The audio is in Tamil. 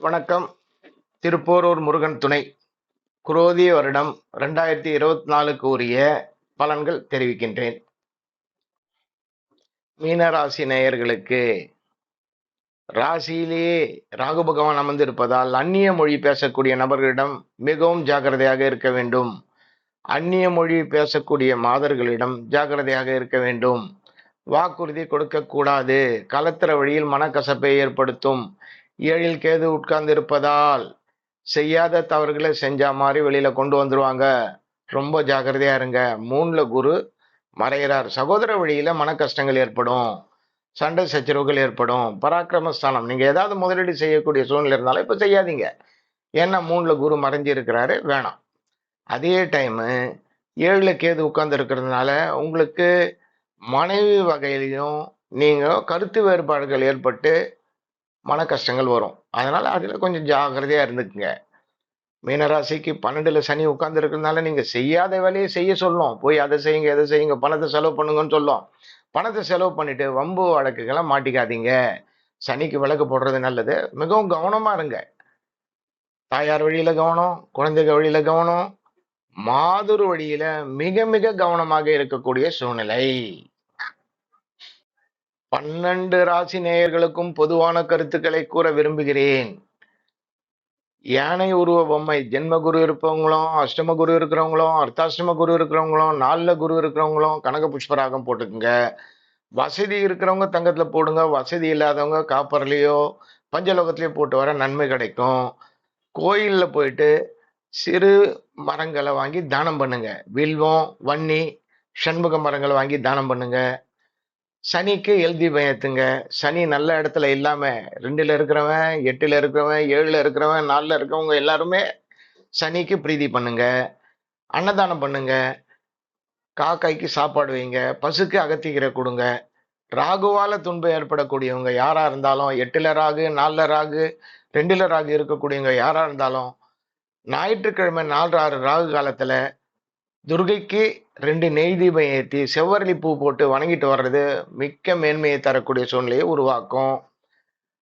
வணக்கம். திருப்போரூர் முருகன் துணை. குரோதி வருடம் ரெண்டாயிரத்தி இருபத்தி நாலுக்கு உரிய பலன்கள் தெரிவிக்கின்றேன். மீனராசி நேயர்களுக்கு ராசியிலேயே ராகு பகவான் அமர்ந்திருப்பதால் அந்நிய மொழி பேசக்கூடிய நபர்களிடம் மிகவும் ஜாக்கிரதையாக இருக்க வேண்டும். அந்நிய மொழி பேசக்கூடிய மாதர்களிடம் ஜாக்கிரதையாக இருக்க வேண்டும். வாக்குறுதி கொடுக்கக்கூடாது. கலத்திர வழியில் மனக்கசப்பை ஏற்படுத்தும். ஏழில் கேது உட்கார்ந்து இருப்பதால் செய்யாத தவறுகளை செஞ்ச மாதிரி வெளியில கொண்டு வந்துருவாங்க. ரொம்ப ஜாக்கிரதையா இருங்க. மூணுல குரு மறைகிறார் சகோதர வழியில மன கஷ்டங்கள் ஏற்படும். சண்டை சச்சரவுகள் ஏற்படும். பராக்கிரமஸ்தானம். நீங்க ஏதாவது முதலீடு செய்யக்கூடிய சூழ்நிலை இருந்தாலும் இப்ப செய்யாதீங்க. ஏன்னா மூணுல குரு மறைஞ்சு இருக்கிறாரு வேணாம். அதே டைமு ஏழுல கேது உட்கார்ந்து இருக்கிறதுனால உங்களுக்கு மனைவி வகையிலையும் நீங்க கருத்து வேறுபாடுகள் ஏற்பட்டு மன கஷ்டங்கள் வரும். அதனால அதில் கொஞ்சம் ஜாகிரதையாக இருந்துக்குங்க. மீனராசிக்கு பன்னெண்டுல சனி உட்கார்ந்து இருக்கிறதுனால நீங்க செய்யாத வேலையை செய்ய சொல்லும். போய் அதை செய்யுங்க எதை செய்யுங்க பணத்தை செலவு பண்ணுங்கன்னு சொல்லும். பணத்தை செலவு பண்ணிட்டு வம்பு வழக்குகளை மாட்டிக்காதீங்க. சனிக்கு விளக்கு போடுறது நல்லது. மிகவும் கவனமா இருங்க. தாயார் வழியில கவனம் குழந்தைகள் வழியில கவனம். மாதுரு வழியில மிக மிக கவனமாக இருக்கக்கூடிய சூழ்நிலை. பன்னெண்டு ராசி நேயர்களுக்கும் பொதுவான கருத்துக்களை கூற விரும்புகிறேன். யானை உருவ பொம்மை ஜென்ம குரு இருப்பவங்களும் அஷ்டம குரு இருக்கிறவங்களும் அர்த்தாஷ்டம குரு இருக்கிறவங்களும் நாலில் குரு இருக்கிறவங்களும் கனக புஷ்பராகம் போட்டுக்குங்க. வசதி இருக்கிறவங்க தங்கத்தில் போடுங்க வசதி இல்லாதவங்க காப்பர்லேயோ பஞ்சலோகத்திலயோ போட்டு வர நன்மை கிடைக்கும். கோயிலில் போயிட்டு சிறு மரங்களை வாங்கி தானம் பண்ணுங்க. வில்வம் வன்னி சண்முக மரங்களை வாங்கி தானம் பண்ணுங்க. சனிக்கு எழுதி பயத்துங்க. சனி நல்ல இடத்துல இல்லாம ரெண்டுல இருக்கிறவன் எட்டுல இருக்கிறவன் ஏழுல இருக்கிறவன் நாலுல இருக்கிறவங்க எல்லாருமே சனிக்கு பிரீதி பண்ணுங்க. அன்னதானம் பண்ணுங்க. காக்காய்க்கு சாப்பாடு வைங்க. பசுக்கு அகத்திக்கீரை கொடுங்க. ராகுவால துன்பம் ஏற்படக்கூடியவங்க யாரா இருந்தாலும் எட்டுல ராகு நாலுல ராகு ரெண்டுல ராகு இருக்கக்கூடியவங்க யாரா இருந்தாலும் ஞாயிற்றுக்கிழமை நாலு ஆறு ராகு காலத்துல துர்கைக்கு ரெண்டு நெய் தீபம் ஏற்றி செவ்வரளி பூ போட்டு வணங்கிட்டு வர்றது மிக்க மேன்மையை தரக்கூடிய சூழ்நிலையை உருவாக்கும்.